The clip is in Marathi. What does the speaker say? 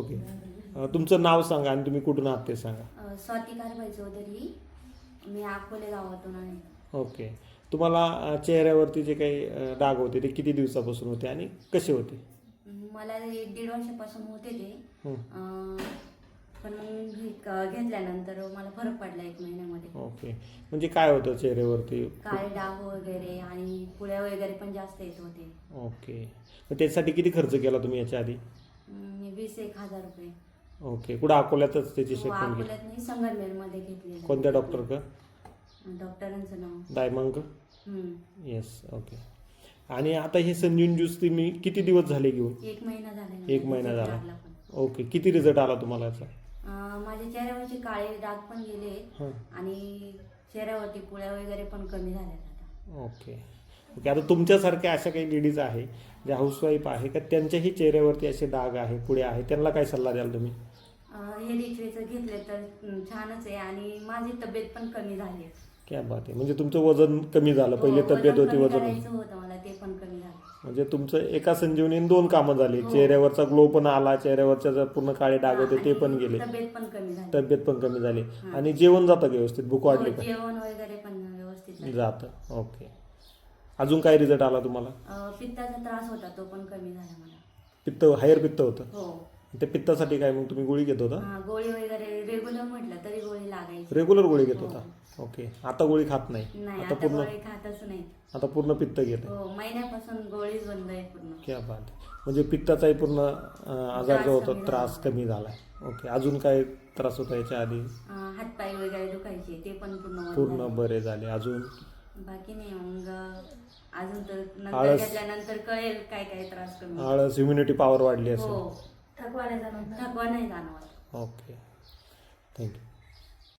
ओके. तुमचं नाव सांगा आणि तुम्ही कुठून आहात ते सांगा. अ, स्वाती कारभाई चौधरी. मी अकोले गावातून आहे. ओके. तुम्हाला अ, चेहऱ्यावरती जे काही अ, डाग होते ते किती दिवसापासून होते आणि कसे होते? मला एक दीड वर्षापासून होते ते. हं. अ, पण मग क- घेतल्यानंतर मला फरक पडला एक महिन्यामध्ये. ओके. म्हणजे काय होतं चेहऱ्यावरती? काळे डाग वगैरे आणि पुळ्या वगैरे पण जास्त येत होते. ओके. मग त्यासाठी किती खर्च केला तुम्ही याच्या आधी? अं, वीस एक हजार रुपये. ओके कुठं अकोल्यातच त्याची ट्रीटमेंट घेतली? अकोल्यात नाही संगमनेरमध्ये घेतलेलं. कोणत्या डॉक्टर का डॉक्टरांचं नाव. डायमंग हं. येस ओके आणि आता हे संजीवन ज्यूस तुम्ही किती दिवस झाले घेऊन? एक महिना झाला एक महिना झाला. ओके किती रिझल्ट आला तुम्हाला याचा? माझ्या चेहऱ्यावरचे काळे डाग पण गेले हां. आणि चेहऱ्यावरती पुळ्या वगैरे पण कमी झाल्या आता. ओके ओके आता तुमच्यासारख्या अशा काही लेडीज आहे ज्या हाऊसवाईफ आहे का त्यांच्याही चेहऱ्यावरती असे डाग आहे पुढे आहे त्यांना काय सल्ला द्याल तुम्ही? हे लिचवेचं घेतले तर छानच आहे आणि माझी तब्येत पण कमी झाली आहे. क्या बात आहे. म्हणजे तुमचं वजन कमी झालं पहिले हो, तब्येत वजन होती कमी वजन करायचं होतं मला ते पण कमी झालं. म्हणजे तुमचं एका संजीवनीने दोन कामं झाली हो. चेहऱ्यावरचा ग्लो पण आला चेहऱ्यावरच्या जे पूर्ण काळे डाग होते ते पण गेले. तब्येत पण कमी झाली. तब्येत पण कमी झाली. आणि जेवण जातं का व्यवस्थित? भूक वाढली हो, का? जेवण वगैरे पण व्यवस्थित झालं. जातं. ओके. अजून काय रिझल्ट आला तुम्हाला? अं, पित्ताचा त्रास होता तो पण कमी झाला मला. पित्त हायर पित्त होतं? हो. त्या पित्तासाठी काय मग तुम्ही गोळी घेत होता? हा, गोळी वगैरे रेग्युलर म्हटलं तरी गोळी लागायची. रेग्युलर गोळी घेत होता? ओके आता गोळी खात नाही. नाही आता आता पूर्ण गोळी खातच नाही. आता पूर्ण पित्त घेत हो महिन्यापासून गोळीच बंद आहे पूर्ण. क्या बात म्हणजे पित्ताचाही पूर्ण अं, आजार जो होता त्रास कमी झालाय. ओके अजून काय त्रास होता याच्या आधी? अं, हातपाय वगैरे दुखायचे ते पण पूर्ण बंद पूर्ण झाले. बरे झाले. अजून बाकी नाही मग अजून तर नंतर आळस. घेतल्यानंतर कळेल काय काय त्रास कमी आळस इम्युनिटी पॉवर वाढली असेल. हो. थकवा नाही जाणवत. थकवा नाही जाणवत. Okay thank you